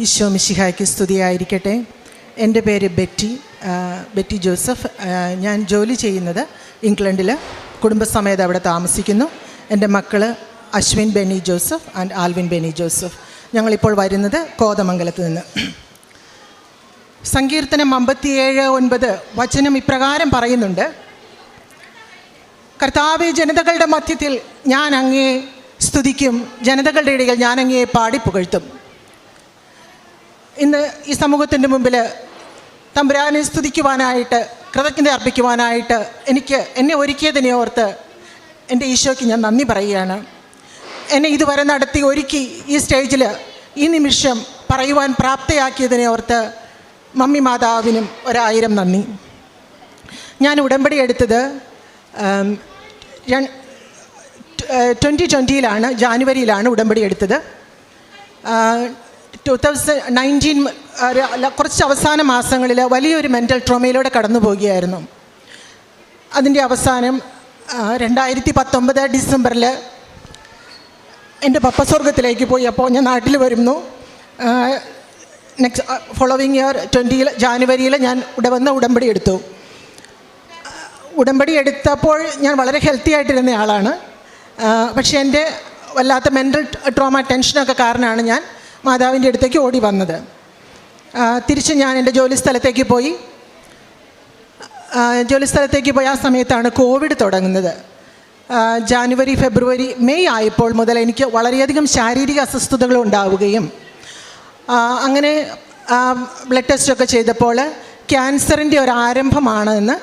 ഈശോ മിശിഹായ്ക്ക് സ്തുതിയായിരിക്കട്ടെ. എന്റെ പേര് ബെറ്റി ബെറ്റി ജോസഫ്. ഞാൻ ജോലി ചെയ്യുന്നത് ഇംഗ്ലണ്ടിൽ കുടുംബസമേതം അവിടെ താമസിക്കുന്നു. എന്റെ മക്കൾ Ashwin Beni Joseph and Alvin Beni Joseph. ഞങ്ങളിപ്പോൾ വരുന്നത് കോതമംഗലത്ത് നിന്ന്. സങ്കീർത്തനം അമ്പത്തിയേഴ് ഒൻപത് വചനം ഇപ്രകാരം പറയുന്നുണ്ട്. കർത്താവ് ജനതകളുടെ മധ്യത്തിൽ ഞാൻ അങ്ങേ സ്തുതിക്കും ജനതകളുടെ ഇടയിൽ ഞാൻ അങ്ങേ പാടി പുകഴ്ത്തും. ഇന്ന് ഈ സമൂഹത്തിന്റെ മുമ്പിൽ തമ്പുരാനെ സ്തുതിക്കുവാനായിട്ട് കൃതജ്ഞത അർപ്പിക്കുവാനായിട്ട് എനിക്ക് എന്നെ ഒരുക്കിയതിനെ ഓർത്ത് എന്റെ ഈശോയ്ക്ക് ഞാൻ നന്ദി പറയുകയാണ്. എന്നെ ഇതുവരെ നടത്തി ഒരുക്കി ഈ സ്റ്റേജിൽ ഈ നിമിഷം പറയുവാൻ പ്രാപ്തയാക്കിയതിനെ ഓർത്ത് മമ്മി മാതാവിനും ഒരായിരം നന്ദി. ഞാൻ ഉടമ്പടി എടുത്തത് ട്വന്റി ട്വന്റിയിലാണ് ജാനുവരിയിലാണ് ഉടമ്പടി എടുത്തത്. ടു തൗസൻഡ് നയന്റീൻ കുറച്ച് അവസാന മാസങ്ങളിൽ വലിയൊരു മെന്റൽ ട്രോമയിലൂടെ കടന്നു പോവുകയായിരുന്നു അതിന്റെ അവസാനം രണ്ടായിരത്തി പത്തൊമ്പത് ഡിസംബറിൽ എന്റെ പപ്പ സ്വർഗത്തിലേക്ക് പോയി. അപ്പോൾ ഞാൻ നാട്ടിൽ വരുന്നു. നെക്സ്റ്റ് ഫോളോവിങ് ഇയർ ട്വന്റിയിൽ ജാനുവരിയിൽ ഞാൻ ഇവിടെ വന്ന് ഉടമ്പടി എടുത്തു. ഉടമ്പടി എടുത്തപ്പോൾ ഞാൻ വളരെ ഹെൽത്തി ആയിട്ടിരുന്ന ആളാണ്. പക്ഷേ എന്റെ വല്ലാത്ത മെന്റൽ ട്രോമ ടെൻഷനൊക്കെ കാരണമാണ് ഞാൻ മാതാവിന്റെ അടുത്തേക്ക് ഓടി വന്നത്. തിരിച്ച് ഞാൻ എന്റെ ജോലി സ്ഥലത്തേക്ക് പോയി. ജോലി സ്ഥലത്തേക്ക് പോയി ആ സമയത്താണ് കോവിഡ് തുടങ്ങുന്നത്. ജാനുവരി ഫെബ്രുവരി മെയ് ആയപ്പോൾ മുതൽ എനിക്ക് വളരെയധികം ശാരീരിക അസ്വസ്ഥതകൾ ഉണ്ടാവുകയും അങ്ങനെ ബ്ലഡ് ടെസ്റ്റൊക്കെ ചെയ്തപ്പോൾ ക്യാൻസറിന്റെ ഒരു ആരംഭമാണ് എന്ന്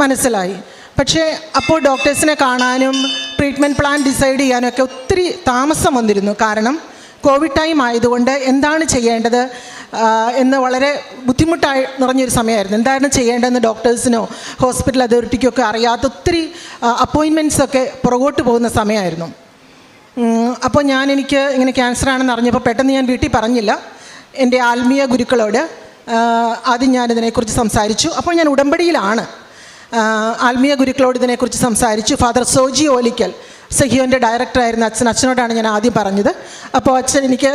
മനസ്സിലായി. പക്ഷേ അപ്പോൾ ഡോക്ടേഴ്സിനെ കാണാനും ട്രീറ്റ്മെന്റ് പ്ലാൻ ഡിസൈഡ് ചെയ്യാനൊക്കെ ഒത്തിരി താമസം വന്നിരുന്നു. കാരണം കോവിഡ് ടൈം ആയതുകൊണ്ട് എന്താണ് ചെയ്യേണ്ടത്? എന്ന് വളരെ ബുദ്ധിമുട്ടായി നിറഞ്ഞൊരു സമയമായിരുന്നു. എന്തായിരുന്നു ചെയ്യേണ്ടതെന്ന് ഡോക്ടേഴ്സിനോ ഹോസ്പിറ്റൽ അതോറിറ്റിക്കോ ഒക്കെ അറിയാത്ത ഒത്തിരി അപ്പോയിൻമെന്റ്സൊക്കെ പുറകോട്ട് പോകുന്ന സമയമായിരുന്നു. അപ്പോൾ ഞാൻ എനിക്ക് ഇങ്ങനെ ക്യാൻസർ ആണെന്ന് അറിഞ്ഞപ്പോൾ പെട്ടെന്ന് ഞാൻ വീട്ടിൽ പറഞ്ഞില്ല. എന്റെ ആത്മീയ ഗുരുക്കളോട് ആദ്യം ഞാൻ ഇതിനെക്കുറിച്ച് സംസാരിച്ചു. അപ്പോൾ ഞാൻ ഉടമ്പടിയിലാണ്. ആത്മീയ ഗുരുക്കളോട് ഇതിനെക്കുറിച്ച് സംസാരിച്ചു. ഫാദർ സോജി ഓലിക്കൽ സഹിയോന്റെ ഡയറക്ടറായിരുന്ന അച്ഛൻ അച്ഛനോടാണ് ഞാൻ ആദ്യം പറഞ്ഞത്. അപ്പോൾ അച്ഛൻ എനിക്ക്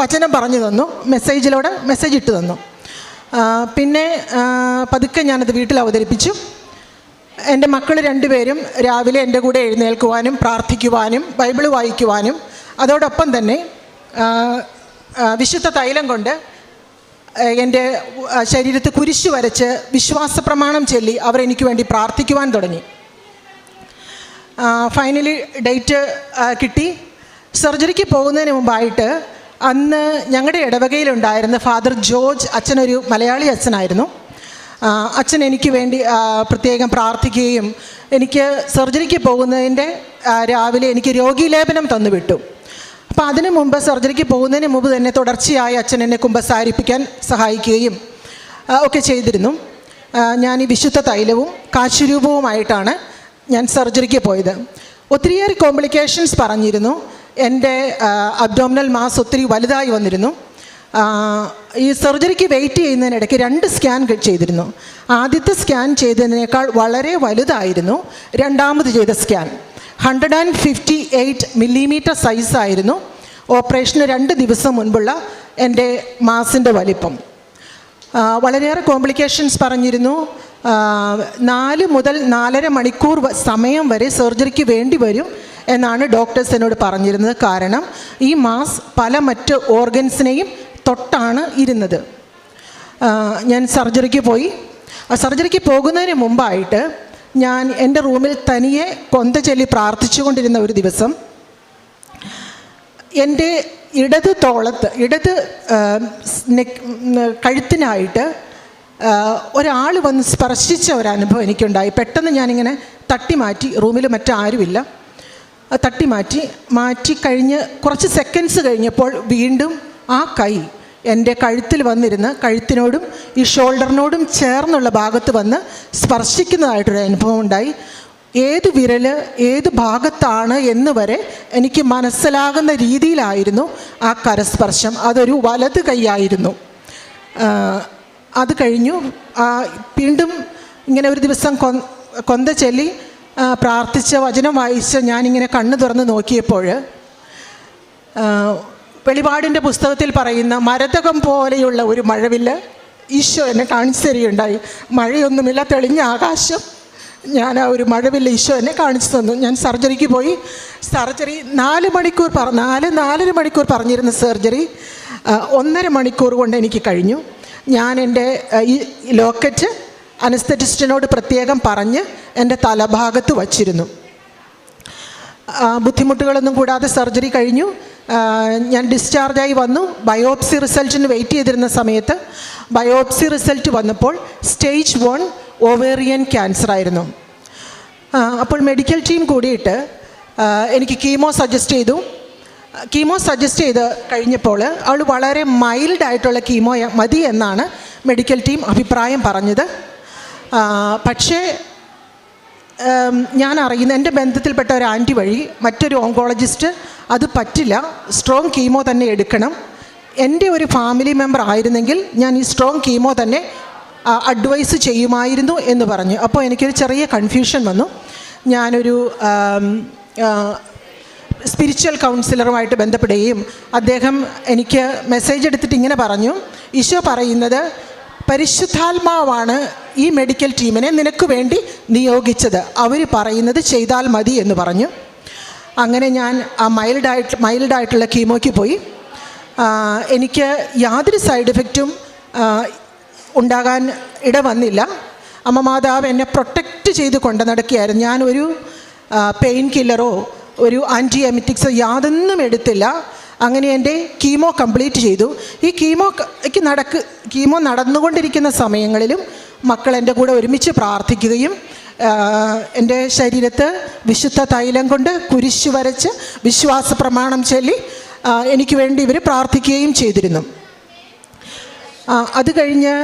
വചനം പറഞ്ഞു തന്നു മെസ്സേജിലൂടെ മെസ്സേജ് ഇട്ട് തന്നു. പിന്നെ പതുക്കെ ഞാനത് വീട്ടിൽ അവതരിപ്പിച്ചു. എന്റെ മക്കൾ രണ്ടുപേരും രാവിലെ എന്റെ കൂടെ എഴുന്നേൽക്കുവാനും പ്രാർത്ഥിക്കുവാനും ബൈബിൾ വായിക്കുവാനും അതോടൊപ്പം തന്നെ വിശുദ്ധ തൈലം കൊണ്ട് എന്റെ ശരീരത്ത് കുരിശു വരച്ച് വിശ്വാസ പ്രമാണം ചൊല്ലി അവരെനിക്ക് വേണ്ടി പ്രാർത്ഥിക്കുവാൻ തുടങ്ങി. ഫൈനലി ഡേറ്റ് കിട്ടി. സർജറിക്ക് പോകുന്നതിന് മുമ്പായിട്ട് അന്ന് ഞങ്ങളുടെ ഇടവകയിലുണ്ടായിരുന്ന ഫാദർ ജോർജ് അച്ഛനൊരു മലയാളി അച്ഛനായിരുന്നു. അച്ഛൻ എനിക്ക് വേണ്ടി പ്രത്യേകം പ്രാർത്ഥിക്കുകയും എനിക്ക് സർജറിക്ക് പോകുന്നതിന്റെ രാവിലെ എനിക്ക് രോഗീലേപനം തന്നു വിട്ടു അപ്പോൾ അതിനു മുമ്പ് സർജറിക്ക് പോകുന്നതിന് മുമ്പ് തന്നെ തുടർച്ചയായി അച്ഛൻ എന്നെ കുമ്പസാരിപ്പിക്കാൻ സഹായിക്കുകയും ഒക്കെ ചെയ്തിരുന്നു. ഞാൻ ഈ വിശുദ്ധ തൈലവും കാശുരൂപവുമായിട്ടാണ് ഞാൻ സർജറിക്ക് പോയത്. ഒത്തിരിയേറെ കോംപ്ലിക്കേഷൻസ് പറഞ്ഞിരുന്നു. എന്റെ അബ്ഡോമിനൽ മാസ് ഒത്തിരി വലുതായി വന്നിരുന്നു. ഈ സർജറിക്ക് വെയിറ്റ് ചെയ്യുന്നതിനിടയ്ക്ക് രണ്ട് സ്കാൻ ചെയ്തിരുന്നു. ആദ്യത്തെ സ്കാൻ ചെയ്തതിനേക്കാൾ വളരെ വലുതായിരുന്നു. രണ്ടാമത് ചെയ്ത scan hundred and fifty eight millimetre സൈസായിരുന്നു ഓപ്പറേഷന് രണ്ട് ദിവസം മുൻപുള്ള എന്റെ മാസിന്റെ വലിപ്പം. വളരെയേറെ കോംപ്ലിക്കേഷൻസ് പറഞ്ഞിരുന്നു. നാല് മുതൽ നാലര മണിക്കൂർ സമയം വരെ സർജറിക്ക് വേണ്ടി വരും എന്നാണ് ഡോക്ടേഴ്സ് എന്നോട് പറഞ്ഞിരുന്നത്. കാരണം ഈ മാസ് പല മറ്റ് ഓർഗൻസിനെയും തൊട്ടാണ് ഇരുന്നത്. ഞാൻ സർജറിക്ക് പോയി. സർജറിക്ക് പോകുന്നതിന് മുമ്പായിട്ട് ഞാൻ എന്റെ റൂമിൽ തനിയെ കൊന്ത ചൊല്ലി പ്രാർത്ഥിച്ചുകൊണ്ടിരുന്ന ഒരു ദിവസം എന്റെ ഇടത് തോളത്ത് ഇടത് കഴുത്തിനായിട്ട് ഒരാൾ വന്ന് സ്പർശിച്ച ഒരനുഭവം എനിക്കുണ്ടായി. പെട്ടെന്ന് ഞാനിങ്ങനെ തട്ടി മാറ്റി റൂമിൽ മറ്റാരുമില്ല. തട്ടി മാറ്റി മാറ്റി കഴിഞ്ഞ് കുറച്ച് സെക്കൻഡ്സ് കഴിഞ്ഞപ്പോൾ വീണ്ടും ആ കൈ എന്റെ കഴുത്തിൽ വന്നിരുന്ന് കഴുത്തിനോടും ഈ ഷോൾഡറിനോടും ചേർന്നുള്ള ഭാഗത്ത് വന്ന് സ്പർശിക്കുന്നതായിട്ടൊരു അനുഭവം ഉണ്ടായി. ഏത് വിരൽ ഏത് ഭാഗത്താണ് എന്ന് വരെ എനിക്ക് മനസ്സിലാകുന്ന രീതിയിലായിരുന്നു ആ കരസ്പർശം. അതൊരു വലത് കൈയായിരുന്നു അത് കഴിഞ്ഞു. വീണ്ടും ഇങ്ങനെ ഒരു ദിവസം കൊന്ത ചൊല്ലി പ്രാർത്ഥിച്ച വചനം വായിച്ച് ഞാനിങ്ങനെ കണ്ണ് തുറന്ന് നോക്കിയപ്പോൾ വെളിപാടിന്റെ പുസ്തകത്തിൽ പറയുന്ന മരതകം പോലെയുള്ള ഒരു മഴവില്ല് ഈശോ എന്നെ കാണിച്ചു തരികയുണ്ടായി. മഴയൊന്നുമില്ല തെളിഞ്ഞ ആകാശം. ഞാൻ ആ ഒരു മഴവില്ല് ഈശോ എന്നെ കാണിച്ചു തന്നു. ഞാൻ സർജറിക്ക് പോയി. സർജറി നാല് മണിക്കൂർ പറ നാല് നാലര മണിക്കൂർ പറഞ്ഞിരുന്ന സർജറി ഒന്നര മണിക്കൂർ കൊണ്ട് എനിക്ക് കഴിഞ്ഞു. ഞാൻ എന്റെ ഈ ലോക്കറ്റ് അനസ്തറ്റിസ്റ്റിനോട് പ്രത്യേകം പറഞ്ഞ് എന്റെ തലഭാഗത്ത് വച്ചിരുന്നു. ബുദ്ധിമുട്ടുകളൊന്നും കൂടാതെ സർജറി കഴിഞ്ഞു. ഞാൻ ഡിസ്ചാർജായി വന്നു. ബയോപ്സി റിസൾട്ടിന് വെയിറ്റ് ചെയ്തിരുന്ന സമയത്ത് ബയോപ്സി റിസൾട്ട് വന്നപ്പോൾ സ്റ്റേജ് വൺ ഓവേറിയൻ ക്യാൻസർ ആയിരുന്നു അപ്പോൾ മെഡിക്കൽ ടീം കൂടിയിട്ട് എനിക്ക് കീമോ സജസ്റ്റ് ചെയ്തു. കീമോ സജസ്റ്റ് ചെയ്ത് കഴിഞ്ഞപ്പോൾ അവൾ വളരെ മൈൽഡ് ആയിട്ടുള്ള കീമോ മതി എന്നാണ് മെഡിക്കൽ ടീം അഭിപ്രായം പറഞ്ഞത്. പക്ഷേ ഞാൻ അറിയുന്ന എന്റെ ബന്ധത്തിൽപ്പെട്ട ഒരു ആന്റി വഴി മറ്റൊരു ഓങ്കോളജിസ്റ്റ് അത് പറ്റില്ല. സ്ട്രോങ് കീമോ തന്നെ എടുക്കണം. എന്റെ ഒരു ഫാമിലി മെമ്പർ ആയിരുന്നെങ്കിൽ ഞാൻ ഈ സ്ട്രോങ് കീമോ തന്നെ അഡ്വൈസ് ചെയ്യുമായിരുന്നു എന്ന് പറഞ്ഞു. അപ്പോൾ എനിക്കൊരു ചെറിയ കൺഫ്യൂഷൻ വന്നു. ഞാനൊരു സ്പിരിച്വൽ കൗൺസിലറുമായിട്ട് ബന്ധപ്പെടുകയും അദ്ദേഹം എനിക്ക് മെസ്സേജ് എടുത്തിട്ട് ഇങ്ങനെ പറഞ്ഞു. ഈശോ പറയുന്നത് പരിശുദ്ധാത്മാവാണ് ഈ മെഡിക്കൽ ടീമിനെ നിനക്ക് വേണ്ടി നിയോഗിച്ചത്. അവർ പറയുന്നത് ചെയ്താൽ മതി എന്ന് പറഞ്ഞു. അങ്ങനെ ഞാൻ ആ മൈൽഡായിട്ട് മൈൽഡായിട്ടുള്ള കീമോയ്ക്ക് പോയി. എനിക്ക് യാതൊരു സൈഡ് എഫക്റ്റും ഉണ്ടാകാൻ ഇട വന്നില്ല. അമ്മ മാതാവ് എന്നെ പ്രൊട്ടക്റ്റ് ചെയ്ത് കൊണ്ടു നടക്കുകയായിരുന്നു ഞാനൊരു പെയിൻ കില്ലറോ ഒരു ആന്റി എമിറ്റിക്സോ യാതൊന്നും എടുത്തില്ല. അങ്ങനെ എന്റെ കീമോ കംപ്ലീറ്റ് ചെയ്തു. ഈ കീമോക്ക് നടക്ക് കീമോ നടന്നുകൊണ്ടിരിക്കുന്ന സമയങ്ങളിലും മക്കൾ എന്റെ കൂടെ ഒരുമിച്ച് പ്രാർത്ഥിക്കുകയും എന്റെ ശരീരത്ത് വിശുദ്ധ തൈലം കൊണ്ട് കുരിശ് വരച്ച് വിശ്വാസ പ്രമാണം ചൊല്ലി എനിക്ക് വേണ്ടി ഇവർ പ്രാർത്ഥിക്കുകയും ചെയ്തിരുന്നു. അത് കഴിഞ്ഞ്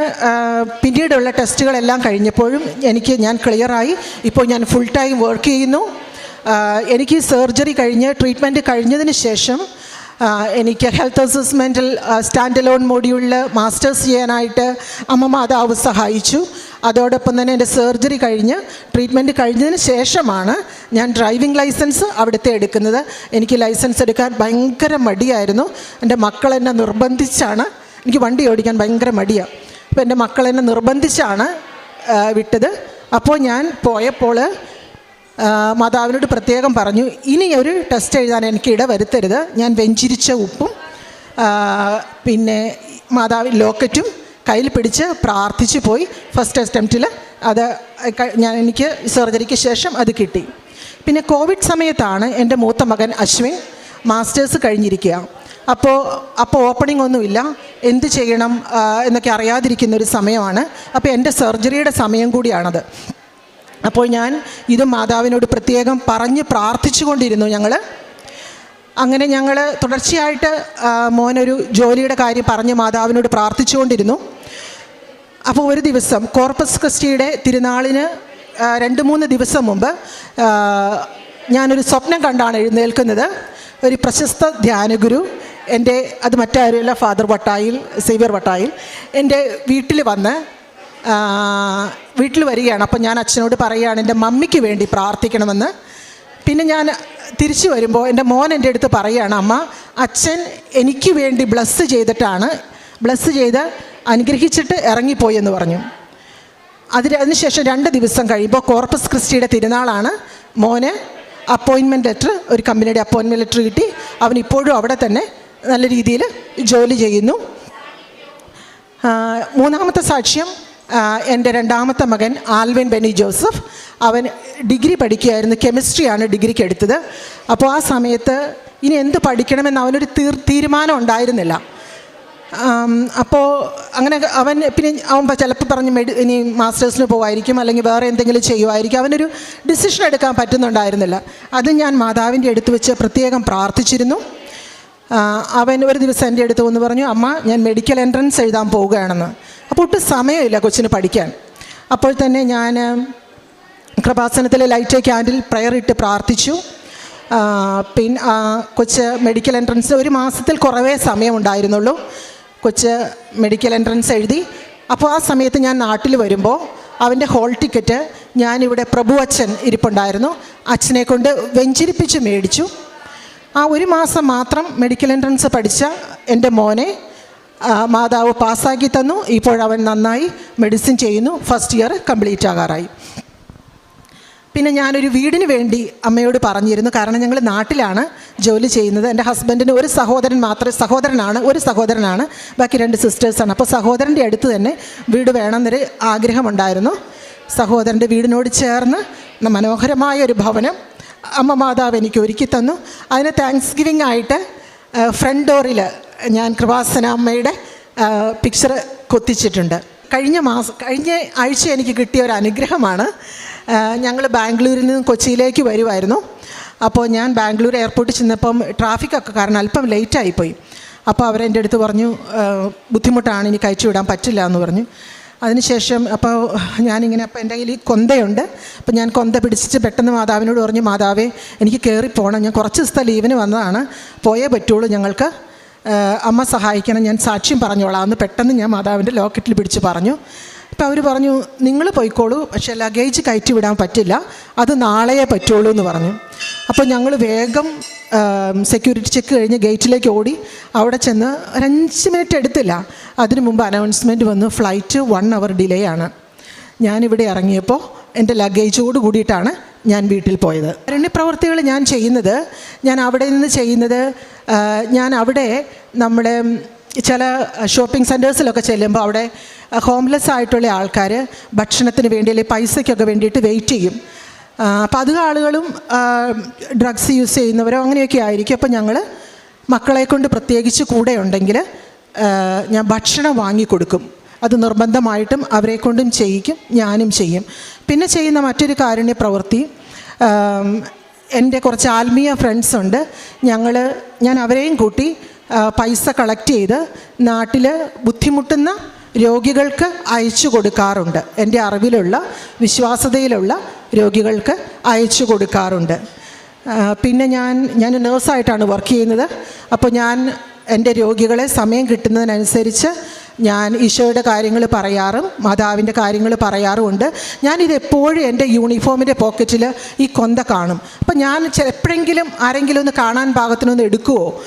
പിന്നീടുള്ള ടെസ്റ്റുകളെല്ലാം കഴിഞ്ഞപ്പോഴും എനിക്ക് ഞാൻ ക്ലിയറായി ഇപ്പോൾ ഞാൻ ഫുൾ ടൈം വർക്ക് ചെയ്യുന്നു. എനിക്ക് സർജറി കഴിഞ്ഞ് ട്രീറ്റ്മെന്റ് കഴിഞ്ഞതിന് ശേഷം എനിക്ക് ഹെൽത്ത് അസസ്മെന്റിൽ സ്റ്റാൻഡ് അലോൺ മോഡ്യൂളിൽ മാസ്റ്റേഴ്സ് ചെയ്യാനായിട്ട് അമ്മ മാതാവ് സഹായിച്ചു. അതോടൊപ്പം തന്നെ എന്റെ സർജറി കഴിഞ്ഞ് ട്രീറ്റ്മെന്റ് കഴിഞ്ഞതിന് ശേഷമാണ് ഞാൻ ഡ്രൈവിംഗ് ലൈസൻസ് അവിടുത്തെ എടുക്കുന്നത്. എനിക്ക് ലൈസൻസ് എടുക്കാൻ ഭയങ്കര മടിയായിരുന്നു. എന്റെ മക്കൾ എന്നെ നിർബന്ധിച്ചാണ് എനിക്ക് വണ്ടി ഓടിക്കാൻ ഭയങ്കര മടിയാണ് അപ്പോൾ എന്റെ മക്കൾ എന്നെ നിർബന്ധിച്ചാണ് വിട്ടത്. അപ്പോൾ ഞാൻ പോയപ്പോൾ മാതാവിനോട് പ്രത്യേകം പറഞ്ഞു ഇനി ഒരു ടെസ്റ്റ് എഴുതാൻ എനിക്ക് ഇട വരുത്തരുത്. ഞാൻ വെഞ്ചിരിച്ച ഉപ്പും പിന്നെ മാതാവ് ലോക്കറ്റും കയ്യിൽ പിടിച്ച് പ്രാർത്ഥിച്ചു പോയി. ഫസ്റ്റ് അറ്റംപ്റ്റിൽ അത് ഞാൻ എനിക്ക് സർജറിക്ക് ശേഷം അത് കിട്ടി. പിന്നെ കോവിഡ് സമയത്താണ് എന്റെ മൂത്ത മകൻ അശ്വിൻ മാസ്റ്റേഴ്സ് കഴിഞ്ഞിരിക്കുക. അപ്പോൾ അപ്പോൾ ഓപ്പണിംഗ് ഒന്നുമില്ല. എന്ത് ചെയ്യണം എന്നൊക്കെ അറിയാതിരിക്കുന്ന ഒരു സമയമാണ്. അപ്പോൾ എന്റെ സർജറിയുടെ സമയം കൂടിയാണത്. അപ്പോൾ ഞാൻ ഇത് മാതാവിനോട് പ്രത്യേകം പറഞ്ഞ് പ്രാർത്ഥിച്ചുകൊണ്ടിരുന്നു ഞങ്ങൾ അങ്ങനെ ഞങ്ങൾ തുടർച്ചയായിട്ട് മോനൊരു ജോലിയുടെ കാര്യം പറഞ്ഞ് മാതാവിനോട് പ്രാർത്ഥിച്ചുകൊണ്ടിരുന്നു. അപ്പോൾ ഒരു ദിവസം കോർപ്പസ് ക്രിസ്റ്റിയുടെ തിരുനാളിന് രണ്ട് മൂന്ന് ദിവസം മുമ്പ് ഞാനൊരു സ്വപ്നം കണ്ടാണ് എഴുന്നേൽക്കുന്നത്. ഒരു പ്രശസ്ത ധ്യാനഗുരു എന്റെ അത് മറ്റാരുമല്ല ഫാദർ വട്ടായിൽ സേവ്യർ വട്ടായിൽ എന്റെ വീട്ടിൽ വന്ന് വീട്ടിൽ വരികയാണ്. അപ്പോൾ ഞാൻ അച്ഛനോട് പറയുകയാണ് എന്റെ മമ്മിക്ക് വേണ്ടി പ്രാർത്ഥിക്കണമെന്ന്. പിന്നെ ഞാൻ തിരിച്ചു വരുമ്പോൾ എന്റെ മോൻ എന്റെ അടുത്ത് പറയുകയാണ് അമ്മ അച്ഛൻ എനിക്ക് വേണ്ടി ബ്ലസ് ചെയ്തിട്ടാണ് ബ്ലസ് ചെയ്ത് അനുഗ്രഹിച്ചിട്ട് ഇറങ്ങിപ്പോയി എന്ന് പറഞ്ഞു. അതിന് അതിനുശേഷം രണ്ട് ദിവസം കഴിയുമ്പോൾ കോർപ്പസ് ക്രിസ്റ്റിയുടെ തിരുനാളാണ്. മോന് അപ്പോയിൻമെന്റ് ലെറ്റർ ഒരു കമ്പനിയുടെ അപ്പോയിൻമെന്റ് ലെറ്റർ കിട്ടി. അവൻ ഇപ്പോഴും അവിടെ തന്നെ നല്ല രീതിയിൽ ജോലി ചെയ്യുന്നു. മൂന്നാമത്തെ സാക്ഷ്യം എന്റെ രണ്ടാമത്തെ മകൻ ആൽവിൻ ബെനി ജോസഫ്. അവൻ ഡിഗ്രി പഠിക്കുകയായിരുന്നു കെമിസ്ട്രിയാണ് ഡിഗ്രിക്ക് എടുത്തത്. അപ്പോൾ ആ സമയത്ത് ഇനി എന്ത് പഠിക്കണമെന്ന് അവനൊരു തീർ തീരുമാനം ഉണ്ടായിരുന്നില്ല. അപ്പോൾ അങ്ങനെ അവൻ പിന്നെ അവൻ ചിലപ്പോൾ പറഞ്ഞ് മെഡി ഇനി മാസ്റ്റേഴ്സിന് പോകുമായിരിക്കും അല്ലെങ്കിൽ വേറെ എന്തെങ്കിലും ചെയ്യുമായിരിക്കും അവനൊരു ഡിസിഷൻ എടുക്കാൻ പറ്റുന്നുണ്ടായിരുന്നില്ല. അത് ഞാൻ മാതാവിന്റെ അടുത്ത് വെച്ച് പ്രത്യേകം പ്രാർത്ഥിച്ചിരുന്നു. അവൻ ഒരു ദിവസം എന്റെ അടുത്ത് വന്ന് പറഞ്ഞു അമ്മ ഞാൻ മെഡിക്കൽ എൻട്രൻസ് എഴുതാൻ പോവുകയാണെന്ന്. അപ്പോൾ ഒട്ടും സമയമില്ല കൊച്ചിന് പഠിക്കാൻ. അപ്പോൾ തന്നെ ഞാൻ കൃപാസനത്തിലെ ലൈറ്റ് ക്യാൻഡിൽ പ്രയർ ഇട്ട് പ്രാർത്ഥിച്ചു. പിന്നെ കൊച്ച് മെഡിക്കൽ എൻട്രൻസ് ഒരു മാസത്തിൽ കുറവേ സമയമുണ്ടായിരുന്നുള്ളൂ. കൊച്ച് മെഡിക്കൽ എൻട്രൻസ് എഴുതി. അപ്പോൾ ആ സമയത്ത് ഞാൻ നാട്ടിൽ വരുമ്പോൾ അവന്റെ ഹോൾ ടിക്കറ്റ് ഞാനിവിടെ പ്രഭു അച്ഛൻ ഇരിപ്പുണ്ടായിരുന്നു. അച്ഛനെ കൊണ്ട് വെഞ്ചിരിപ്പിച്ച് മേടിച്ചു. ആ ഒരു മാസം മാത്രം മെഡിക്കൽ എൻട്രൻസ് പഠിച്ച എന്റെ മോനെ മാതാവ് പാസ്സാക്കി തന്നു ഇപ്പോഴവൻ നന്നായി മെഡിസിൻ ചെയ്യുന്നു. ഫസ്റ്റ് ഇയർ കംപ്ലീറ്റ് ആകാറായി. പിന്നെ ഞാനൊരു വീടിന് വേണ്ടി അമ്മയോട് പറഞ്ഞിരുന്നു. കാരണം ഞങ്ങൾ നാട്ടിലാണ് ജോലി ചെയ്യുന്നത്. എന്റെ ഹസ്ബൻഡിന് ഒരു സഹോദരൻ മാത്രമേ സഹോദരനാണ് ഒരു സഹോദരനാണ്. ബാക്കി രണ്ട് സിസ്റ്റേഴ്സാണ് അപ്പോൾ സഹോദരന്റെ അടുത്ത് തന്നെ വീട് വേണമെന്നൊരു ആഗ്രഹമുണ്ടായിരുന്നു. സഹോദരന്റെ വീടിനോട് ചേർന്ന് മനോഹരമായ ഒരു ഭവനം അമ്മ മാതാവ് എനിക്ക് ഒരുക്കി തന്നു. അതിന് താങ്ക്സ് ഗിവിംഗ് ആയിട്ട് ഫ്രണ്ട് ഡോറിൽ ഞാൻ കൃപാസന അമ്മയുടെ പിക്ചർ കൊത്തിച്ചിട്ടുണ്ട്. കഴിഞ്ഞ മാസം കഴിഞ്ഞ ആഴ്ച എനിക്ക് കിട്ടിയ ഒരു അനുഗ്രഹമാണ്. ഞങ്ങൾ ബാംഗ്ലൂരിൽ നിന്ന് കൊച്ചിയിലേക്ക് വരുമായിരുന്നു അപ്പോൾ ഞാൻ ബാംഗ്ലൂർ എയർപോർട്ടിൽ ചെന്നപ്പം ട്രാഫിക്കൊക്കെ കാരണം അല്പം ലേറ്റായിപ്പോയി അപ്പോൾ അവരെന്റെ അടുത്ത് പറഞ്ഞു ബുദ്ധിമുട്ടാണ് എനിക്ക് അയച്ചു വിടാൻ പറ്റില്ല എന്ന് പറഞ്ഞു. അതിനുശേഷം അപ്പോൾ ഞാനിങ്ങനെ അപ്പോൾ എന്റെ കയ്യിൽ കൊന്തയുണ്ട്. അപ്പോൾ ഞാൻ കൊന്ത പിടിച്ചിട്ട് പെട്ടെന്ന് മാതാവിനോട് പറഞ്ഞു മാതാവേ എനിക്ക് കയറി പോകണം ഞാൻ കുറച്ച് ദിവസത്തെ ലീവിന് വന്നതാണ്. പോയേ പറ്റുള്ളൂ ഞങ്ങൾക്ക്. അമ്മ സഹായിക്കണം ഞാൻ സാക്ഷ്യം പറഞ്ഞോളാം എന്ന് പെട്ടെന്ന് ഞാൻ മാതാവിന്റെ ലോക്കറ്റിൽ പിടിച്ച് പറഞ്ഞു. അപ്പോൾ അവർ പറഞ്ഞു നിങ്ങൾ പോയിക്കോളൂ പക്ഷേ ലഗേജ് കയറ്റി വിടാൻ പറ്റില്ല അത് നാളെയേ പറ്റുള്ളൂ എന്ന് പറഞ്ഞു. അപ്പോൾ ഞങ്ങൾ വേഗം സെക്യൂരിറ്റി ചെക്ക് കഴിഞ്ഞ് ഗേറ്റിലേക്ക് ഓടി. അവിടെ ചെന്ന് ഒരഞ്ച് മിനിറ്റ് എടുത്തില്ല. അതിനു മുമ്പ് അനൗൺസ്മെന്റ് വന്നു ഫ്ലൈറ്റ് വൺ അവർ ഡിലേ ആണ്. ഞാനിവിടെ ഇറങ്ങിയപ്പോൾ എന്റെ ലഗേജോട് കൂടിയിട്ടാണ് ഞാൻ വീട്ടിൽ പോയത്. അരണ്യപ്രവർത്തികൾ ഞാൻ ചെയ്യുന്നത് ഞാൻ അവിടെ നിന്ന് ചെയ്യുന്നത് ഞാൻ അവിടെ നമ്മുടെ ചില ഷോപ്പിംഗ് സെന്റേഴ്സിലൊക്കെ ചെല്ലുമ്പോൾ അവിടെ ഹോംലെസ് ആയിട്ടുള്ള ആൾക്കാർ ഭക്ഷണത്തിന് വേണ്ടി അല്ലെങ്കിൽ പൈസയ്ക്കൊക്കെ വേണ്ടിയിട്ട് വെയിറ്റ് ചെയ്യും. അപ്പോൾ അധികം ആളുകളും ഡ്രഗ്സ് യൂസ് ചെയ്യുന്നവരോ അങ്ങനെയൊക്കെ ആയിരിക്കും. അപ്പോൾ ഞങ്ങൾ മക്കളെ കൊണ്ട് പ്രത്യേകിച്ച് കൂടെ ഉണ്ടെങ്കിൽ ഞാൻ ഭക്ഷണം വാങ്ങിക്കൊടുക്കും. അത് നിർബന്ധമായിട്ടും അവരെ കൊണ്ടും ചെയ്യിക്കും ഞാനും ചെയ്യും. പിന്നെ ചെയ്യുന്ന മറ്റൊരു കാരുണ്യ പ്രവൃത്തി എന്റെ കുറച്ച് ആത്മീയ ഫ്രണ്ട്സ് ഉണ്ട്. ഞങ്ങൾ ഞാൻ അവരെയും കൂട്ടി പൈസ കളക്ട് ചെയ്ത് നാട്ടിൽ ബുദ്ധിമുട്ടുന്ന രോഗികൾക്ക് അയച്ചു കൊടുക്കാറുണ്ട്. എന്റെ അറിവിലുള്ള വിശ്വാസതയിലുള്ള രോഗികൾക്ക് അയച്ചു കൊടുക്കാറുണ്ട്. പിന്നെ ഞാൻ ഞാൻ നേഴ്സായിട്ടാണ് വർക്ക് ചെയ്യുന്നത്. അപ്പോൾ ഞാൻ എന്റെ രോഗികളെ സമയം കിട്ടുന്നതിനനുസരിച്ച് ഞാൻ ഈശോയുടെ കാര്യങ്ങൾ പറയാറും മാതാവിന്റെ കാര്യങ്ങൾ പറയാറുമുണ്ട്. ഞാനിത് എപ്പോഴും എന്റെ യൂണിഫോമിന്റെ പോക്കറ്റിൽ ഈ കൊന്ത കാണും. അപ്പം ഞാൻ എപ്പോഴെങ്കിലും ആരെങ്കിലും ഒന്ന് കാണാൻ പാകത്തിനൊന്ന് എടുക്കുവോ?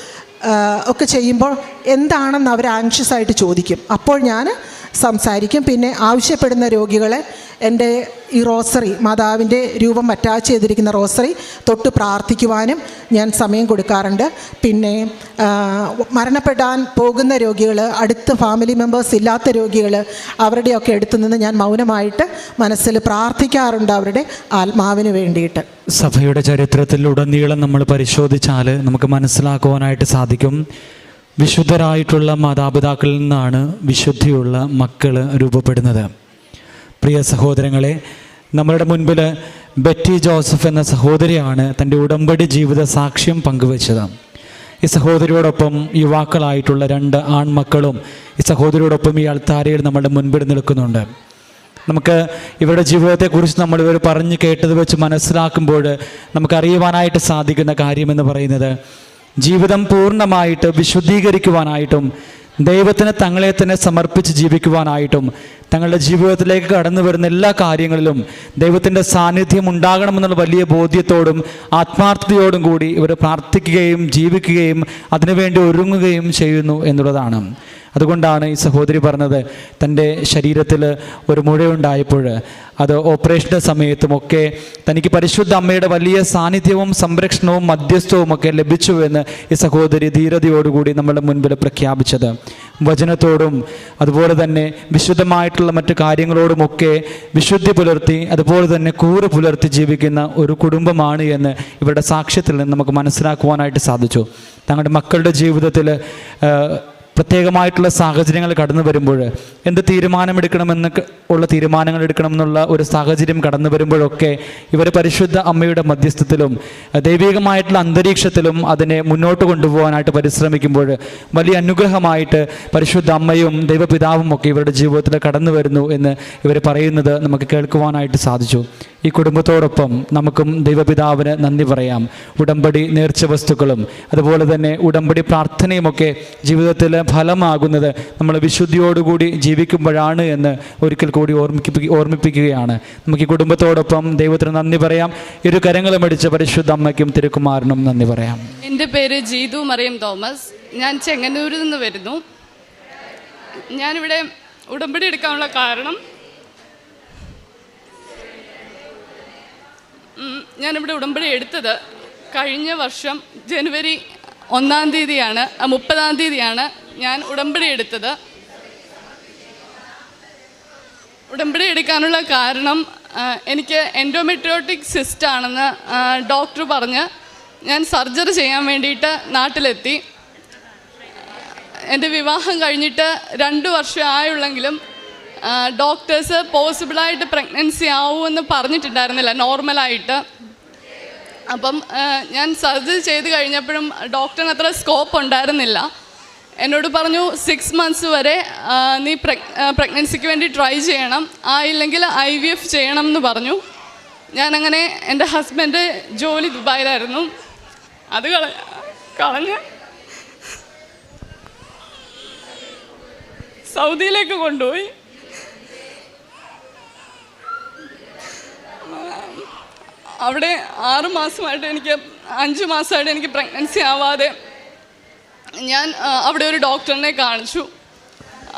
ഒക്കെ ചെയ്യുമ്പോൾ എന്താണെന്ന് അവർ ആങ്ഷ്യസ് ആയിട്ട് ചോദിക്കും. അപ്പോൾ ഞാൻ സംസാരിക്കും. പിന്നെ ആവശ്യപ്പെടുന്ന രോഗികളെ എന്റെ ഈ റോസറി മാതാവിന്റെ രൂപം അറ്റാച്ച് ചെയ്തിരിക്കുന്ന റോസറി തൊട്ട് പ്രാർത്ഥിക്കുവാനും ഞാൻ സമയം കൊടുക്കാറുണ്ട്. പിന്നെ മരണപ്പെടാൻ പോകുന്ന രോഗികൾ അടുത്ത് ഫാമിലി മെമ്പേഴ്സ് ഇല്ലാത്ത രോഗികൾ അവരുടെയൊക്കെ അടുത്ത് നിന്ന് ഞാൻ മൗനമായിട്ട് മനസ്സിൽ പ്രാർത്ഥിക്കാറുണ്ട് അവരുടെ ആത്മാവിന് വേണ്ടിയിട്ട്. സഭയുടെ ചരിത്രത്തിലുടനീളം നമ്മൾ പരിശോധിച്ചാൽ നമുക്ക് മനസ്സിലാക്കുവാനായിട്ട് സാധിക്കും. വിശുദ്ധരായിട്ടുള്ള മാതാപിതാക്കളിൽ നിന്നാണ് വിശുദ്ധിയുള്ള മക്കൾ രൂപപ്പെടുന്നത്. പ്രിയ സഹോദരങ്ങളെ നമ്മളുടെ മുൻപിൽ ബെറ്റി ജോസഫ് എന്ന സഹോദരിയാണ് തന്റെ ഉടമ്പടി ജീവിത സാക്ഷ്യം പങ്കുവച്ചത്. ഈ സഹോദരിയോടൊപ്പം യുവാക്കളായിട്ടുള്ള രണ്ട് ആൺമക്കളും ഈ സഹോദരിയോടൊപ്പം ഈ അൾത്താരയിൽ നമ്മളുടെ മുൻപിൽ നിൽക്കുന്നുണ്ട്. നമുക്ക് ഇവരുടെ ജീവിതത്തെക്കുറിച്ച് നമ്മൾ ഇവർ പറഞ്ഞു കേട്ടത് വെച്ച് മനസ്സിലാക്കുമ്പോൾ നമുക്ക് അറിയുവാനായിട്ട് സാധിക്കുന്ന കാര്യമെന്ന് പറയുന്നത് ജീവിതം പൂർണമായിട്ട് വിശുദ്ധീകരിക്കുവാനായിട്ടും ദൈവത്തിന് തങ്ങളെ തന്നെ സമർപ്പിച്ച് ജീവിക്കുവാനായിട്ടും തങ്ങളുടെ ജീവിതത്തിലേക്ക് കടന്നു വരുന്ന എല്ലാ കാര്യങ്ങളിലും ദൈവത്തിന്റെ സാന്നിധ്യം ഉണ്ടാകണമെന്നുള്ള വലിയ ബോധ്യത്തോടും ആത്മാർത്ഥതയോടും കൂടി ഇവർ പ്രാർത്ഥിക്കുകയും ജീവിക്കുകയും അതിനുവേണ്ടി ഒരുങ്ങുകയും ചെയ്യുന്നു എന്നുള്ളതാണ്. അതുകൊണ്ടാണ് ഈ സഹോദരി പറഞ്ഞത് തന്റെ ശരീരത്തിൽ ഒരു മുഴയുണ്ടായപ്പോൾ അത് ഓപ്പറേഷന്റെ സമയത്തുമൊക്കെ തനിക്ക് പരിശുദ്ധ അമ്മയുടെ വലിയ സാന്നിധ്യവും സംരക്ഷണവും മധ്യസ്ഥവും ഒക്കെ ലഭിച്ചു എന്ന് ഈ സഹോദരി ധീരതയോടുകൂടി നമ്മുടെ മുൻപിൽ പ്രഖ്യാപിച്ചത്. വചനത്തോടും അതുപോലെ തന്നെ വിശുദ്ധമായിട്ടുള്ള മറ്റു കാര്യങ്ങളോടുമൊക്കെ വിശുദ്ധി പുലർത്തി അതുപോലെ തന്നെ കൂറ് പുലർത്തി ജീവിക്കുന്ന ഒരു കുടുംബമാണ് എന്ന് ഇവരുടെ സാക്ഷ്യത്തിൽ നിന്ന് നമുക്ക് മനസ്സിലാക്കുവാനായിട്ട് സാധിച്ചു. തങ്ങളുടെ മക്കളുടെ ജീവിതത്തിൽ പ്രത്യേകമായിട്ടുള്ള സാഹചര്യങ്ങൾ കടന്നു വരുമ്പോൾ എന്ത് തീരുമാനമെടുക്കണമെന്ന് ഉള്ള തീരുമാനങ്ങൾ എടുക്കണമെന്നുള്ള ഒരു സാഹചര്യം കടന്നു വരുമ്പോഴൊക്കെ ഇവർ പരിശുദ്ധ അമ്മയുടെ മധ്യസ്ഥത്തിലും ദൈവികമായിട്ടുള്ള അന്തരീക്ഷത്തിലും അതിനെ മുന്നോട്ട് കൊണ്ടുപോകാനായിട്ട് പരിശ്രമിക്കുമ്പോൾ വലിയ അനുഗ്രഹമായിട്ട് പരിശുദ്ധ അമ്മയും ദൈവപിതാവും ഒക്കെ ഇവരുടെ ജീവിതത്തിൽ കടന്നു വരുന്നു എന്ന് ഇവർ പറയുന്നത് നമുക്ക് കേൾക്കുവാനായിട്ട് സാധിച്ചു. ഈ കുടുംബത്തോടൊപ്പം നമുക്കും ദൈവപിതാവിന് നന്ദി പറയാം. ഉടമ്പടി നേർച്ച വസ്തുക്കളും അതുപോലെ തന്നെ ഉടമ്പടി പ്രാർത്ഥനയുമൊക്കെ ജീവിതത്തിൽ ഫലമാകുന്നത് നമ്മൾ വിശുദ്ധിയോടുകൂടി ജീവിക്കുമ്പോഴാണ് എന്ന് ഒരിക്കൽ കൂടി ഓർമ്മിപ്പി ഓർമ്മിപ്പിക്കുകയാണ്. നമുക്ക് ഈ കുടുംബത്തോടൊപ്പം ദൈവത്തിന് നന്ദി പറയാം. ഇരു കരങ്ങളും അടിച്ച പരിശുദ്ധ അമ്മയ്ക്കും തിരുക്കുമാരനും നന്ദി പറയാം. എന്റെ പേര് ജീതു മറിയം തോമസ്. ഞാൻ ചെങ്ങന്നൂരിൽ നിന്ന് വരുന്നു. ഞാനിവിടെ ഉടമ്പടി എടുക്കാനുള്ള കാരണം ഞാനിവിടെ ഉടമ്പടി എടുത്തത് കഴിഞ്ഞ വർഷം ജനുവരി ഒന്നാം തീയതിയാണ് മുപ്പതാം തീയതിയാണ് ഞാൻ ഉടമ്പടി എടുത്തത്. ഉടമ്പടി എടുക്കാനുള്ള കാരണം എനിക്ക് എൻഡോമെട്രിയോട്ടിക് സിസ്റ്റ് ആണെന്ന് ഡോക്ടർ പറഞ്ഞ് ഞാൻ സർജറി ചെയ്യാൻ വേണ്ടിയിട്ട് നാട്ടിലെത്തി. എന്റെ വിവാഹം കഴിഞ്ഞിട്ട് രണ്ട് വർഷം ആയുള്ളെങ്കിലും ഡോക്ടേഴ്സ് പോസിബിളായിട്ട് പ്രഗ്നൻസി ആവുമെന്ന് പറഞ്ഞിട്ടുണ്ടായിരുന്നില്ല നോർമലായിട്ട് അപ്പം ഞാൻ സർജറി ചെയ്ത് കഴിഞ്ഞപ്പോഴും ഡോക്ടറിന് അത്ര സ്കോപ്പ് ഉണ്ടായിരുന്നില്ല. എന്നോട് പറഞ്ഞു സിക്സ് മന്ത്സ് വരെ നീ പ്രഗ്നൻസിക്ക് വേണ്ടി ട്രൈ ചെയ്യണം. ആ ഇല്ലെങ്കിൽ ഐ വി എഫ് ചെയ്യണം എന്ന് പറഞ്ഞു. ഞാനങ്ങനെ എന്റെ ഹസ്ബൻഡ് ജോലി ദുബായിലായിരുന്നു. അത് കള കളഞ്ഞ്. സൗദിയിലേക്ക് കൊണ്ടുപോയി. അവിടെ ആറ് മാസമായിട്ട് എനിക്ക് അഞ്ച് മാസമായിട്ട് എനിക്ക് പ്രഗ്നൻസി ആവാതെ ഞാൻ അവിടെ ഒരു ഡോക്ടറിനെ കാണിച്ചു.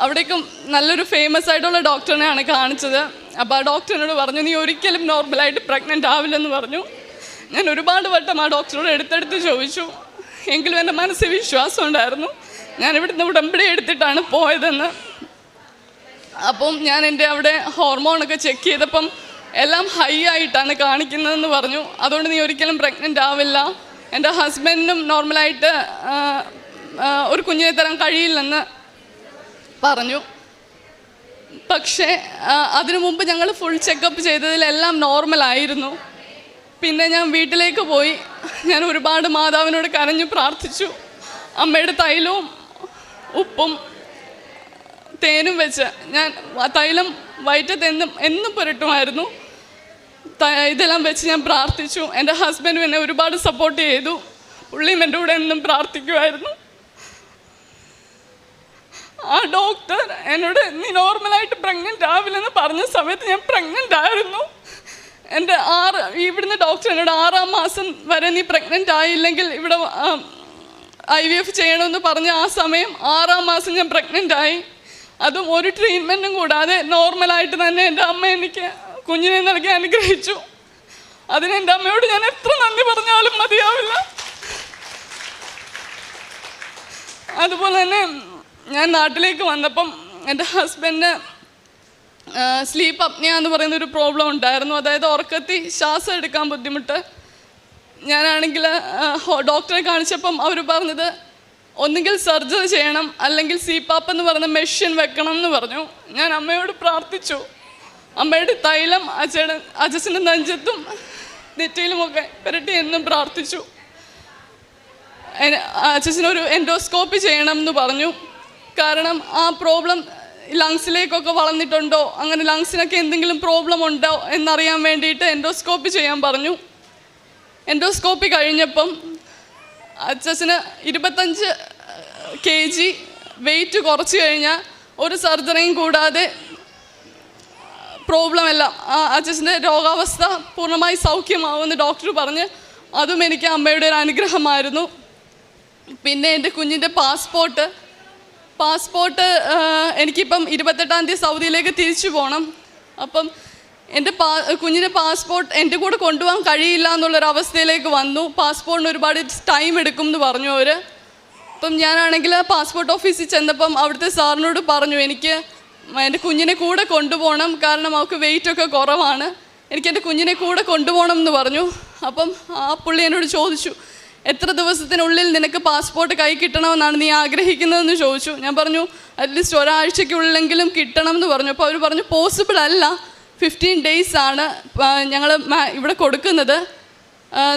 അവിടേക്കും നല്ലൊരു ഫേമസ് ആയിട്ടുള്ള ഡോക്ടറിനെയാണ് കാണിച്ചത്. അപ്പോൾ ആ ഡോക്ടറിനോട് പറഞ്ഞു നീ ഒരിക്കലും നോർമലായിട്ട് പ്രഗ്നന്റ് ആവില്ലെന്ന് പറഞ്ഞു. ഞാൻ ഒരുപാട് വട്ടം ആ ഡോക്ടറോട് എടുത്തെടുത്ത് ചോദിച്ചു. എങ്കിലും എന്റെ മനസ്സിൽ വിശ്വാസം ഉണ്ടായിരുന്നു. ഞാൻ ഇവിടുന്ന് ഉടമ്പടി എടുത്തിട്ടാണ് പോയതെന്ന്. അപ്പം ഞാൻ എന്റെ അവിടെ ഹോർമോണൊക്കെ ചെക്ക് ചെയ്തപ്പം എല്ലാം ഹൈ ആയിട്ടാണ് കാണിക്കുന്നതെന്ന് പറഞ്ഞു. അതുകൊണ്ട് നീ ഒരിക്കലും പ്രഗ്നന്റ് ആവില്ല. എന്റെ ഹസ്ബൻഡിനും നോർമലായിട്ട് ഒരു കുഞ്ഞിനെ തരാൻ കഴിയില്ലെന്ന് പറഞ്ഞു. പക്ഷേ അതിനു മുമ്പ് ഞങ്ങൾ ഫുൾ ചെക്കപ്പ് ചെയ്തതിലെല്ലാം നോർമലായിരുന്നു പിന്നെ ഞാൻ വീട്ടിലേക്ക് പോയി. ഞാൻ ഒരുപാട് മാതാവിനോട് കരഞ്ഞു പ്രാർത്ഥിച്ചു. അമ്മയുടെ തൈലവും ഉപ്പും തേനും വെച്ച് ഞാൻ തൈലം വയറ്റത്ത് എന്നും എന്നും പുരട്ടുമായിരുന്നു. ഇതെല്ലാം വെച്ച് ഞാൻ പ്രാർത്ഥിച്ചു. എന്റെ ഹസ്ബൻഡും എന്നെ ഒരുപാട് സപ്പോർട്ട് ചെയ്തു. പുള്ളിയും എന്റെ കൂടെ എന്നും പ്രാർത്ഥിക്കുമായിരുന്നു. ആ ഡോക്ടർ എന്നോട് നീ നോർമലായിട്ട് പ്രഗ്നന്റ് ആവില്ലെന്ന് പറഞ്ഞ സമയത്ത് ഞാൻ പ്രഗ്നന്റ് ആയിരുന്നു. എന്റെ ആറ് ഇവിടുന്ന് ഡോക്ടർ എന്നോട് ആറാം മാസം വരെ നീ പ്രഗ്നന്റ് ആയില്ലെങ്കിൽ ഇവിടെ ഐ വി എഫ് ചെയ്യണമെന്ന് പറഞ്ഞ ആ സമയം ആറാം മാസം ഞാൻ പ്രഗ്നന്റ് ആയി. അതും ഒരു ട്രീറ്റ്മെന്റും കൂടാതെ നോർമലായിട്ട് തന്നെ എന്റെ അമ്മ എനിക്ക് കുഞ്ഞിനെ നൽകി അനുഗ്രഹിച്ചു. അതിന് എന്റെ അമ്മയോട് ഞാൻ എത്ര നന്ദി പറഞ്ഞാലും മതിയാവില്ല. അതുപോലെ തന്നെ ഞാൻ നാട്ടിലേക്ക് വന്നപ്പം എന്റെ ഹസ്ബൻഡ് സ്ലീപ്പ് അപ്നിയ എന്ന് പറയുന്ന ഒരു പ്രോബ്ലം ഉണ്ടായിരുന്നു. അതായത് ഉറക്കത്തിൽ ശ്വാസം എടുക്കാൻ ബുദ്ധിമുട്ട്. ഞാനാണെങ്കിൽ ഡോക്ടറെ കാണിച്ചപ്പം അവർ പറഞ്ഞത് ഒന്നുകിൽ സർജറി ചെയ്യണം അല്ലെങ്കിൽ സീപ്പാപ്പ് എന്ന് പറയുന്ന മെഷീൻ വെക്കണം എന്ന് പറഞ്ഞു. ഞാൻ അമ്മയോട് പ്രാർത്ഥിച്ചു. അമ്മയുടെ തൈലം അച്ഛയുടെ അച്ഛന്റെ നെഞ്ചത്തും നെറ്റിയിലുമൊക്കെ പുരട്ടി എന്നും പ്രാർത്ഥിച്ചു. അച്ഛനൊരു എൻഡോസ്കോപ്പി ചെയ്യണം എന്ന് പറഞ്ഞു. കാരണം ആ പ്രോബ്ലം ലങ്സിലേക്കൊക്കെ വളർന്നിട്ടുണ്ടോ? അങ്ങനെ ലങ്സിനൊക്കെ എന്തെങ്കിലും പ്രോബ്ലം ഉണ്ടോ എന്നറിയാൻ വേണ്ടിയിട്ട് എൻഡോസ്കോപ്പി ചെയ്യാൻ പറഞ്ഞു. എൻഡോസ്കോപ്പി കഴിഞ്ഞപ്പം അച്ചസിന് ഇരുപത്തഞ്ച് കെ ജി വെയിറ്റ് കുറച്ച് കഴിഞ്ഞാൽ ഒരു സർജറിയും കൂടാതെ പ്രോബ്ലം എല്ലാം ആ അച്ഛന്റെ രോഗാവസ്ഥ പൂർണമായി സൗഖ്യമാവുമെന്ന് ഡോക്ടർ പറഞ്ഞ് അതും എനിക്ക് അമ്മയുടെ ഒരു അനുഗ്രഹമായിരുന്നു. പിന്നെ എന്റെ കുഞ്ഞിന്റെ പാസ്പോർട്ട് പാസ്പോർട്ട് എനിക്കിപ്പം ഇരുപത്തെട്ടാം തീയതി സൗദിയിലേക്ക് തിരിച്ചു പോകണം അപ്പം എന്റെ പാ കുഞ്ഞിന്റെ പാസ്പോർട്ട് എന്റെ കൂടെ കൊണ്ടുപോകാൻ കഴിയില്ല എന്നുള്ളൊരവസ്ഥയിലേക്ക് വന്നു. പാസ്പോർട്ടിന് ഒരുപാട് ടൈം എടുക്കും എന്ന് പറഞ്ഞു അവർ അപ്പം ഞാനാണെങ്കിൽ പാസ്പോർട്ട് ഓഫീസിൽ ചെന്നപ്പം അവിടുത്തെ സാറിനോട് പറഞ്ഞു എനിക്ക് എന്റെ കുഞ്ഞിനെ കൂടെ കൊണ്ടുപോകണം. കാരണം അവൾക്ക് വെയിറ്റ് ഒക്കെ കുറവാണ്. എനിക്ക് എന്റെ കുഞ്ഞിനെ കൂടെ കൊണ്ടുപോകണം എന്ന് പറഞ്ഞു. അപ്പം ആ പുള്ളി എന്നോട് ചോദിച്ചു എത്ര ദിവസത്തിനുള്ളിൽ നിനക്ക് പാസ്പോർട്ട് കൈ കിട്ടണമെന്നാണ് നീ ആഗ്രഹിക്കുന്നതെന്ന് ചോദിച്ചു. ഞാൻ പറഞ്ഞു അറ്റ്ലീസ്റ്റ് ഒരാഴ്ചയ്ക്കുള്ളിലെങ്കിലും കിട്ടണം എന്ന് പറഞ്ഞു. അപ്പോൾ അവർ പറഞ്ഞു പോസിബിൾ അല്ല. ഫിഫ്റ്റീൻ ഡേയ്സ് ആണ് ഞങ്ങൾ ഇവിടെ കൊടുക്കുന്നത്.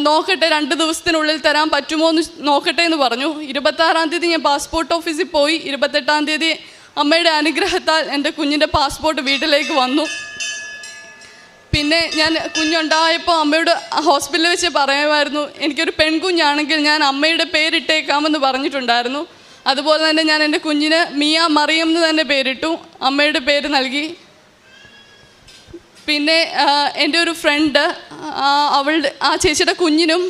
നോക്കട്ടെ രണ്ട് ദിവസത്തിനുള്ളിൽ തരാൻ പറ്റുമോ എന്ന് നോക്കട്ടെ എന്ന് പറഞ്ഞു. ഇരുപത്താറാം തീയതി ഞാൻ പാസ്പോർട്ട് ഓഫീസിൽ പോയി. ഇരുപത്തെട്ടാം തീയതി അമ്മയുടെ അനുഗ്രഹത്താൽ എന്റെ കുഞ്ഞിന്റെ പാസ്പോർട്ട് വീട്ടിലേക്ക് വന്നു. പിന്നെ ഞാൻ കുഞ്ഞുണ്ടായപ്പോൾ അമ്മയോട് ഹോസ്പിറ്റലിൽ വെച്ച് പറയുമായിരുന്നു എനിക്കൊരു പെൺകുഞ്ഞാണെങ്കിൽ ഞാൻ അമ്മയുടെ പേരിട്ടേക്കാമെന്ന് പറഞ്ഞിട്ടുണ്ടായിരുന്നു. അതുപോലെ തന്നെ ഞാൻ എന്റെ കുഞ്ഞിന് മിയ മറിയം എന്ന് തന്നെ പേരിട്ടു. അമ്മയുടെ പേര് നൽകി. പിന്നെ എന്റെ ഒരു ഫ്രണ്ട് അവളുടെ ആ ചേച്ചിയുടെ കുഞ്ഞിനും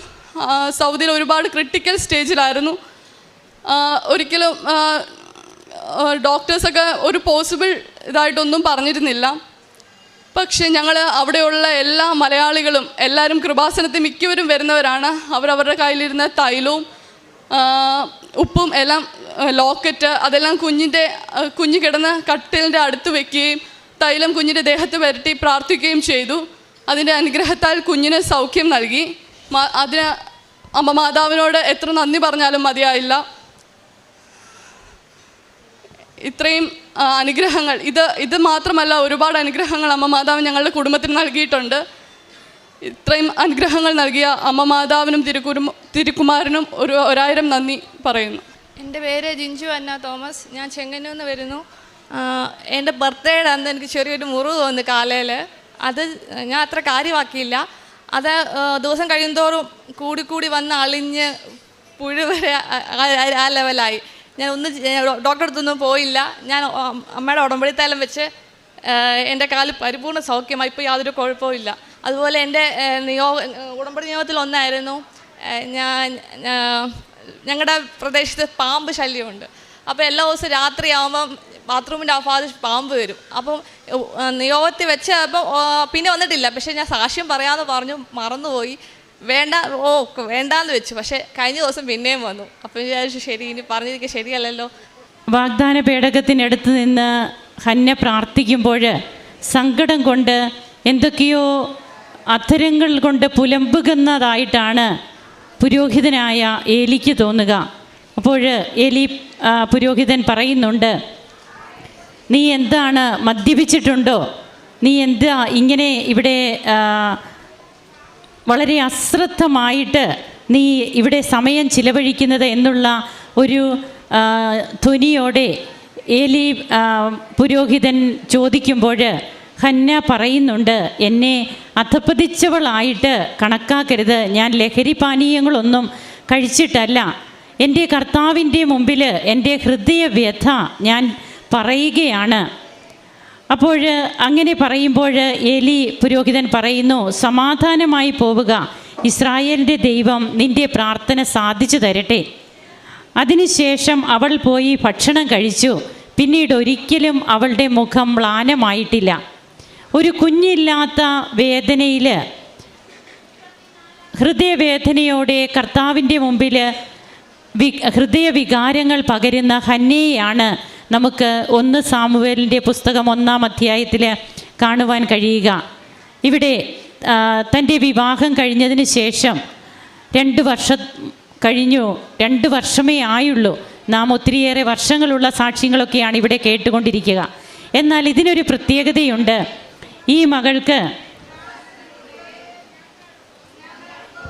സൗദിയിൽ ഒരുപാട് ക്രിട്ടിക്കൽ സ്റ്റേജിലായിരുന്നു ഒരിക്കലും ഡോക്ടേഴ്സൊക്കെ ഒരു പോസിബിൾ ഇതായിട്ടൊന്നും പറഞ്ഞിരുന്നില്ല. പക്ഷേ ഞങ്ങൾ അവിടെയുള്ള എല്ലാ മലയാളികളും എല്ലാവരും കൃപാസനത്തിൽ മിക്കവരും വരുന്നവരാണ്. അവരവരുടെ കയ്യിലിരുന്ന തൈലവും ഉപ്പും എല്ലാം ലോക്കറ്റ് അതെല്ലാം കുഞ്ഞിന്റെ കുഞ്ഞ് കിടന്ന് കട്ടിലിന്റെ അടുത്ത് വെക്കുകയും തൈലം കുഞ്ഞിന്റെ ദേഹത്ത് വരട്ടി പ്രാർത്ഥിക്കുകയും ചെയ്തു. അതിന്റെ അനുഗ്രഹത്താൽ കുഞ്ഞിന് സൗഖ്യം നൽകി. അതിന് അമ്മ മാതാവിനോട് എത്ര നന്ദി പറഞ്ഞാലും മതിയായില്ല. ഇത്രയും അനുഗ്രഹങ്ങൾ. ഇത് ഇത് മാത്രമല്ല ഒരുപാട് അനുഗ്രഹങ്ങൾ അമ്മ മാതാവ് ഞങ്ങളുടെ കുടുംബത്തിന് നൽകിയിട്ടുണ്ട്. ഇത്രയും അനുഗ്രഹങ്ങൾ നൽകിയ അമ്മ മാതാവിനും തിരുക്കുരു തിരുക്കുമാരനും ഒരു ഒരായിരം നന്ദി പറയുന്നു. എന്റെ പേര് ജിഞ്ചു അന്ന തോമസ്. ഞാൻ ചെങ്ങന്നൂർ നിന്ന് വരുന്നു. എന്റെ ബർത്ത്ഡേയുടെ അന്ന് എനിക്ക് ചെറിയൊരു മുറിവ് തോന്നി കാലയിൽ അത് ഞാൻ അത്ര കാര്യമാക്കിയില്ല. അത് ദിവസം കഴിയുന്തോറും കൂടി കൂടി വന്ന് അളിഞ്ഞ് പുഴു വരെ ആ ലെവലായി ഞാൻ ഒന്ന് ഡോക്ടറെ അടുത്തൊന്നും പോയില്ല. ഞാൻ അമ്മയുടെ തലം വെച്ച് എന്റെ കാൽ പരിപൂർണ സൗഖ്യമായി. ഇപ്പോൾ യാതൊരു കുഴപ്പവും ഇല്ല. അതുപോലെ എന്റെ നിയോഗ ഉടമ്പടി നിയോഗത്തിൽ ഒന്നായിരുന്നു. ഞാൻ ഞങ്ങളുടെ പ്രദേശത്ത് പാമ്പ് ശല്യമുണ്ട്. അപ്പോൾ എല്ലാ ദിവസവും രാത്രിയാകുമ്പം ബാത്റൂമിന്റെ ആ ഭാഗത്ത് പാമ്പ് വരും. അപ്പം നിയോഗത്തിൽ വെച്ച് അപ്പം പിന്നെ വന്നിട്ടില്ല. പക്ഷേ ഞാൻ സാക്ഷ്യം പറയാമെന്ന് പറഞ്ഞു മറന്നുപോയി. വേണ്ട ഓ വേണ്ടാന്ന് വെച്ചു. പക്ഷെ കഴിഞ്ഞ ദിവസം പിന്നെയും വന്നു. അപ്പം വിചാരിച്ചു ശരി ഇനി പറഞ്ഞിരിക്കുക ശരിയല്ലല്ലോ. വാഗ്ദാന പേടകത്തിനടുത്ത് നിന്ന് ഹന്ന പ്രാർത്ഥിക്കുമ്പോൾ സങ്കടം കൊണ്ട് എന്തൊക്കെയോ അധരങ്ങൾ കൊണ്ട് പുലമ്പുകുന്നതായിട്ടാണ് പുരോഹിതനായ ഏലിക്ക് തോന്നുക. അപ്പോൾ ഏലി പുരോഹിതൻ പറയുന്നുണ്ട് നീ എന്താണ് മദ്യപിച്ചിട്ടുണ്ടോ? നീ എന്താ ഇങ്ങനെ ഇവിടെ വളരെ അശ്രദ്ധമായിട്ട് നീ ഇവിടെ സമയം ചിലവഴിക്കുന്നത് എന്നുള്ള ഒരു ധ്വനിയോടെ ഏലി പുരോഹിതൻ ചോദിക്കുമ്പോൾ ഹന്ന പറയുന്നുണ്ട് എന്നെ അധപ്പതിച്ചവളായിട്ട് കണക്കാക്കരുത്. ഞാൻ ലഹരി പാനീയങ്ങളൊന്നും കഴിച്ചിട്ടല്ല. എന്റെ കർത്താവിന്റെ മുമ്പിൽ എന്റെ ഹൃദയവ്യഥ ഞാൻ പറയുകയാണ്. അപ്പോൾ അങ്ങനെ പറയുമ്പോൾ എലി പുരോഹിതൻ പറയുന്നു സമാധാനമായി പോവുക. ഇസ്രായേലിന്റെ ദൈവം നിന്റെ പ്രാർത്ഥന സാധിച്ചു തരട്ടെ. അതിനുശേഷം അവൾ പോയി ഭക്ഷണം കഴിച്ചു. പിന്നീട് ഒരിക്കലും അവളുടെ മുഖം മ്ലാനമായിട്ടില്ല. ഒരു കുഞ്ഞില്ലാത്ത വേദനയിൽ ഹൃദയവേദനയോടെ കർത്താവിന്റെ മുമ്പിൽ വി ഹൃദയവികാരങ്ങൾ പകരുന്ന ഹന്നയെയാണ് നമുക്ക് ഒന്ന് സാമുവേലിന്റെ പുസ്തകം ഒന്നാം അധ്യായത്തിൽ കാണുവാൻ കഴിയുക. ഇവിടെ തന്റെ വിവാഹം കഴിഞ്ഞതിന് ശേഷം രണ്ട് വർഷം കഴിഞ്ഞു രണ്ട് വർഷമേ ആയുള്ളൂ. നാം ഒത്തിരിയേറെ വർഷങ്ങളുള്ള സാക്ഷ്യങ്ങളൊക്കെയാണ് ഇവിടെ കേട്ടുകൊണ്ടിരിക്കുക. എന്നാൽ ഇതിനൊരു പ്രത്യേകതയുണ്ട്. ഈ മകൾക്ക്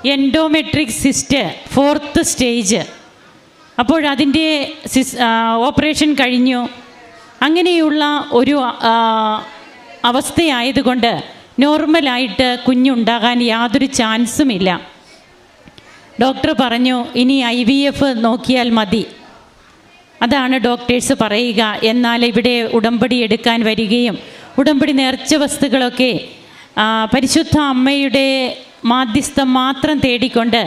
എൻഡോമെട്രിക് സിസ്റ്റ് ഫോർത്ത് സ്റ്റേജ് അപ്പോൾ അതിന്റെ സിസ് ഓപ്പറേഷൻ കഴിഞ്ഞു. അങ്ങനെയുള്ള ഒരു അവസ്ഥയായതുകൊണ്ട് നോർമലായിട്ട് കുഞ്ഞുണ്ടാകാൻ യാതൊരു ചാൻസുമില്ല. ഡോക്ടർ പറഞ്ഞു ഇനി ഐ വി എഫ് നോക്കിയാൽ മതി. അതാണ് ഡോക്ടേഴ്സ് പറയുക. എന്നാൽ ഇവിടെ ഉടമ്പടി എടുക്കാൻ വരികയും ഉടമ്പടി നേർച്ച വസ്തുക്കളൊക്കെ പരിശുദ്ധ അമ്മയുടെ മാധ്യസ്ഥം മാത്രം തേടിക്കൊണ്ട്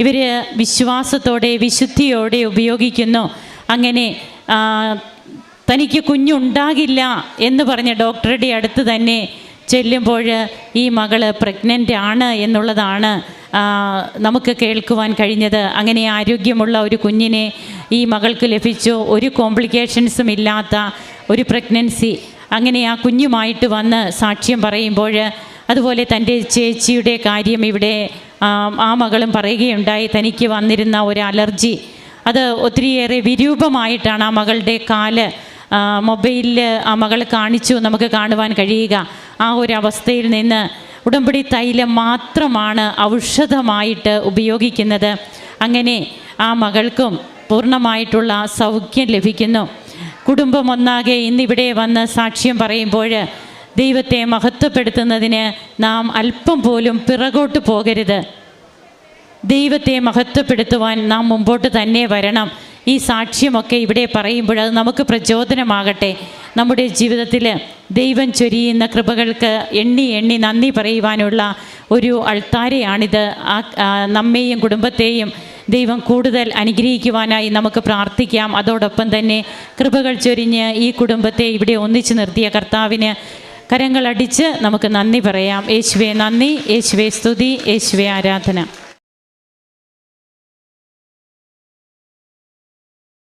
ഇവർ വിശ്വാസത്തോടെ വിശുദ്ധിയോടെ ഉപയോഗിക്കുന്നു. അങ്ങനെ തനിക്ക് കുഞ്ഞുണ്ടാകില്ല എന്ന് പറഞ്ഞ ഡോക്ടറുടെ അടുത്ത് തന്നെ ചെല്ലുമ്പോൾ ഈ മകൾ പ്രഗ്നന്റ് ആണ് എന്നുള്ളതാണ് നമുക്ക് കേൾക്കുവാൻ കഴിഞ്ഞത്. അങ്ങനെ ആരോഗ്യമുള്ള ഒരു കുഞ്ഞിനെ ഈ മകൾക്ക് ലഭിച്ചു. ഒരു കോംപ്ലിക്കേഷൻസും ഇല്ലാത്ത ഒരു പ്രഗ്നൻസി അങ്ങനെ ആ കുഞ്ഞുമായിട്ട് വന്ന് സാക്ഷ്യം പറയുമ്പോൾ അതുപോലെ തന്റെ ചേച്ചിയുടെ കാര്യം ഇവിടെ ആ, മകളും പറയുകയുണ്ടായി തനിക്ക് വന്നിരുന്ന ഒരു അലർജി അത് ഒത്തിരിയേറെ വിരൂപമായിട്ടാണ് ആ മകളുടെ കാൽ മൊബൈലിൽ ആ മകൾ കാണിച്ചു നമുക്ക് കാണുവാൻ കഴിയുക. ആ ഒരു അവസ്ഥയിൽ നിന്ന് ഉടമ്പടി തൈലം മാത്രമാണ് ഔഷധമായിട്ട് ഉപയോഗിക്കുന്നത്. അങ്ങനെ ആ മകൾക്കും പൂർണമായിട്ടുള്ള സൗഖ്യം ലഭിക്കുന്നു. കുടുംബം ഒന്നാകെ ഇന്നിവിടെ വന്ന് സാക്ഷ്യം പറയുമ്പോൾ ദൈവത്തെ മഹത്വപ്പെടുത്തുന്നതിന് നാം അല്പം പോലും പിറകോട്ട് പോകരുത്. ദൈവത്തെ മഹത്വപ്പെടുത്തുവാൻ നാം മുമ്പോട്ട് തന്നെ വരണം. ഈ സാക്ഷ്യമൊക്കെ ഇവിടെ പറയുമ്പോൾ അത് നമുക്ക് പ്രചോദനമാകട്ടെ. നമ്മുടെ ജീവിതത്തിൽ ദൈവം ചൊരിയുന്ന കൃപകൾക്ക് എണ്ണി എണ്ണി നന്ദി പറയുവാനുള്ള ഒരു അൾത്താരയാണിത്. ആ നമ്മെയും കുടുംബത്തെയും ദൈവം കൂടുതൽ അനുഗ്രഹിക്കുവാനായി നമുക്ക് പ്രാർത്ഥിക്കാം. അതോടൊപ്പം തന്നെ കൃപകൾ ചൊരിഞ്ഞ് ഈ കുടുംബത്തെ ഇവിടെ ഒന്നിച്ചു നിർത്തിയ കർത്താവിന് കരങ്ങളടിച്ച് നമുക്ക് നന്ദി പറയാം. യേശുവെ നന്ദി. യേശുവെ സ്തുതി. യേശുവെ ആരാധന.